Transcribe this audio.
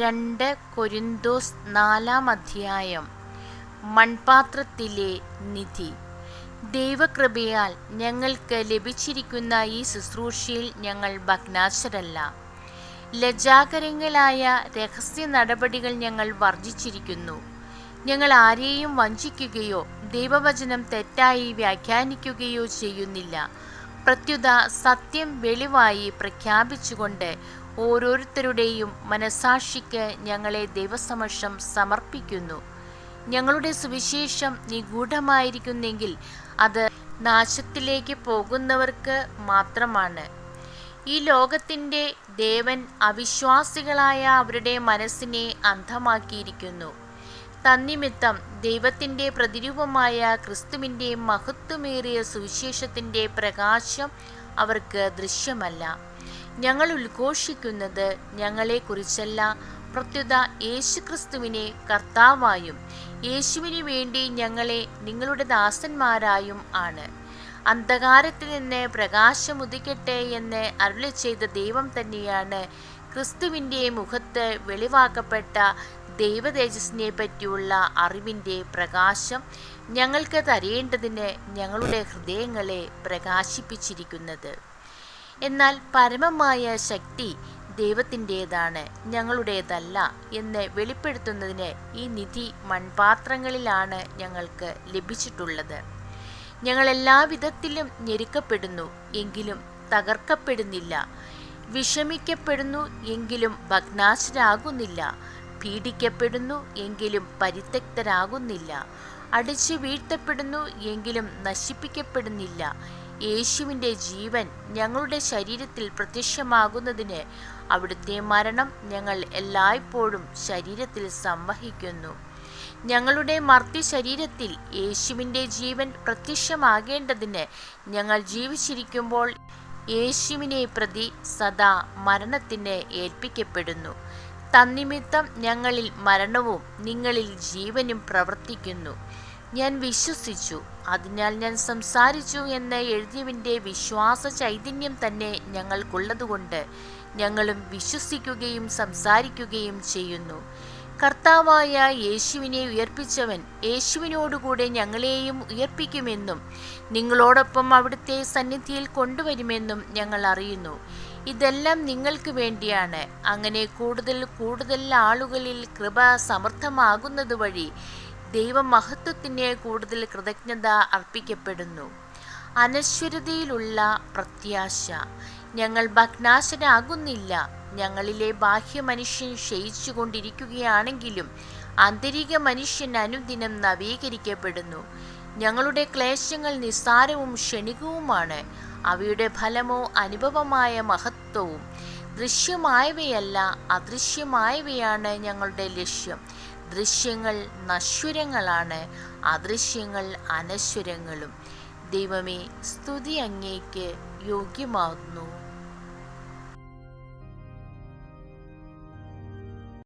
രണ്ട് കൊരിന്തോസ് നാലാം അധ്യായം. മൺപാത്രത്തിലെ നിധി. ദൈവകൃപയാൽ ഞങ്ങൾക്ക് ലഭിച്ചിരിക്കുന്ന ഈ ശുശ്രൂഷയിൽ ഞങ്ങൾ ഭഗ്നാശരല്ല ലജ്ജാകരങ്ങളായ രഹസ്യ നടപടികൾ ഞങ്ങൾ വർജിച്ചിരിക്കുന്നു. ഞങ്ങൾ ആരെയും വഞ്ചിക്കുകയോ ദൈവവചനം തെറ്റായി വ്യാഖ്യാനിക്കുകയോ ചെയ്യുന്നില്ല. പ്രത്യുത സത്യം വെളിവായി പ്രഖ്യാപിച്ചുകൊണ്ട് ഓരോരുത്തരുടെയും മനസാക്ഷിക്ക് ഞങ്ങളെ ദൈവസമക്ഷം സമർപ്പിക്കുന്നു. ഞങ്ങളുടെ സുവിശേഷം നിഗൂഢമായിരിക്കുന്നെങ്കിൽ അത് നാശത്തിലേക്ക് പോകുന്നവർക്ക് മാത്രമാണ്. ഈ ലോകത്തിന്റെ ദേവൻ അവിശ്വാസികളായ അവരുടെ മനസ്സിനെ അന്ധമാക്കിയിരിക്കുന്നു. തന്നിമിത്തം ദൈവത്തിന്റെ പ്രതിരൂപമായ ക്രിസ്തുവിന്റെ മഹത്വമേറിയ സുവിശേഷത്തിന്റെ പ്രകാശം അവർക്ക് ദൃശ്യമല്ല. ഞങ്ങൾ ഉദ്ഘോഷിക്കുന്നത് ഞങ്ങളെക്കുറിച്ചല്ല. പ്രത്യുത യേശുക്രിസ്തുവിനെ കർത്താവായും യേശുവിന് വേണ്ടി ഞങ്ങളെ നിങ്ങളുടെ ദാസന്മാരായും ആണ്. അന്ധകാരത്തിൽ നിന്ന് പ്രകാശം ഉദിക്കട്ടെ എന്ന് അരുളി ചെയ്ത ദൈവം തന്നെയാണ് ക്രിസ്തുവിന്റെ മുഖത്ത് വെളിവാക്കപ്പെട്ട ദൈവതേജസ്സിനെ പറ്റിയുള്ള അറിവിന്റെ പ്രകാശം ഞങ്ങൾക്ക് തരേണ്ടതിന് ഞങ്ങളുടെ ഹൃദയങ്ങളെ പ്രകാശിപ്പിച്ചിരിക്കുന്നത്. എന്നാൽ പരമമായ ശക്തി ദൈവത്തിന്റേതാണ് ഞങ്ങളുടേതല്ല എന്ന് വെളിപ്പെടുത്തുന്നതിന് ഈ നിധി മൺപാത്രങ്ങളിലാണ് ഞങ്ങൾക്ക് ലഭിച്ചിട്ടുള്ളത്. ഞങ്ങൾ എല്ലാ വിധത്തിലും ഞെരുക്കപ്പെടുന്നു എങ്കിലും തകർക്കപ്പെടുന്നില്ല. വിഷമിക്കപ്പെടുന്നു എങ്കിലും ഭഗ്നാശരാകുന്നില്ല. പീഡിക്കപ്പെടുന്നു എങ്കിലും പരിത്യക്തരാകുന്നില്ല. അടിച്ചു വീഴ്ത്തപ്പെടുന്നു എങ്കിലും നശിപ്പിക്കപ്പെടുന്നില്ല. യേശുവിന്റെ ജീവൻ ഞങ്ങളുടെ ശരീരത്തിൽ പ്രത്യക്ഷമാകുന്നതിന് അവിടുത്തെ മരണം ഞങ്ങൾ എല്ലായ്പ്പോഴും ശരീരത്തിൽ സംവഹിക്കുന്നു. ഞങ്ങളുടെ മർത്യ ശരീരത്തിൽ യേശുവിന്റെ ജീവൻ പ്രത്യക്ഷമാകേണ്ടതിന് ഞങ്ങൾ ജീവിച്ചിരിക്കുമ്പോൾ യേശുവിനെ പ്രതി സദാ മരണത്തിന് ഏൽപ്പിക്കപ്പെടുന്നു. തന്നിമിത്തം ഞങ്ങളിൽ മരണവും നിങ്ങളിൽ ജീവനും പ്രവർത്തിക്കുന്നു. ഞാൻ വിശ്വസിച്ചു. അതിനാൽ ഞാൻ സംസാരിച്ചു എന്ന് എഴുതിയവിന്റെ വിശ്വാസ ചൈതന്യം തന്നെ ഞങ്ങൾക്കുള്ളതുകൊണ്ട് ഞങ്ങളും വിശ്വസിക്കുകയും സംസാരിക്കുകയും ചെയ്യുന്നു. കർത്താവായ യേശുവിനെ ഉയർപ്പിച്ചവൻ യേശുവിനോടുകൂടെ ഞങ്ങളെയും ഉയർപ്പിക്കുമെന്നും നിങ്ങളോടൊപ്പം അവിടുത്തെ സന്നിധിയിൽ കൊണ്ടുവരുമെന്നും ഞങ്ങൾ അറിയുന്നു. ഇതെല്ലാം നിങ്ങൾക്ക് വേണ്ടിയാണ്. അങ്ങനെ കൂടുതൽ കൂടുതൽ ആളുകളിൽ കൃപ സമർത്ഥമാകുന്നത് വഴി ദൈവമഹത്വത്തിന് കൂടുതൽ കൃതജ്ഞത അർപ്പിക്കപ്പെടുന്നു. അനശ്വരതയിലുള്ള പ്രത്യാശ. ഞങ്ങൾ ഭഗ്നാശരാകുന്നില്ല. ഞങ്ങളിലെ ബാഹ്യ മനുഷ്യൻ ക്ഷയിച്ചുകൊണ്ടിരിക്കുകയാണെങ്കിലും ആന്തരിക മനുഷ്യൻ അനുദിനം നവീകരിക്കപ്പെടുന്നു. ഞങ്ങളുടെ ക്ലേശങ്ങൾ നിസ്സാരവും ക്ഷണികവുമാണ്. അവയുടെ ഫലമോ അനുഭവമായ മഹത്വവും. ദൃശ്യമായവയല്ല അദൃശ്യമായവയാണ് ഞങ്ങളുടെ ലക്ഷ്യം. ദൃശ്യങ്ങൾ നശ്വരങ്ങളാണ് അദൃശ്യങ്ങൾ അനശ്വരങ്ങളും. ദൈവമേ സ്തുതി അങ്ങേക്ക് യോഗ്യമാകുന്നു.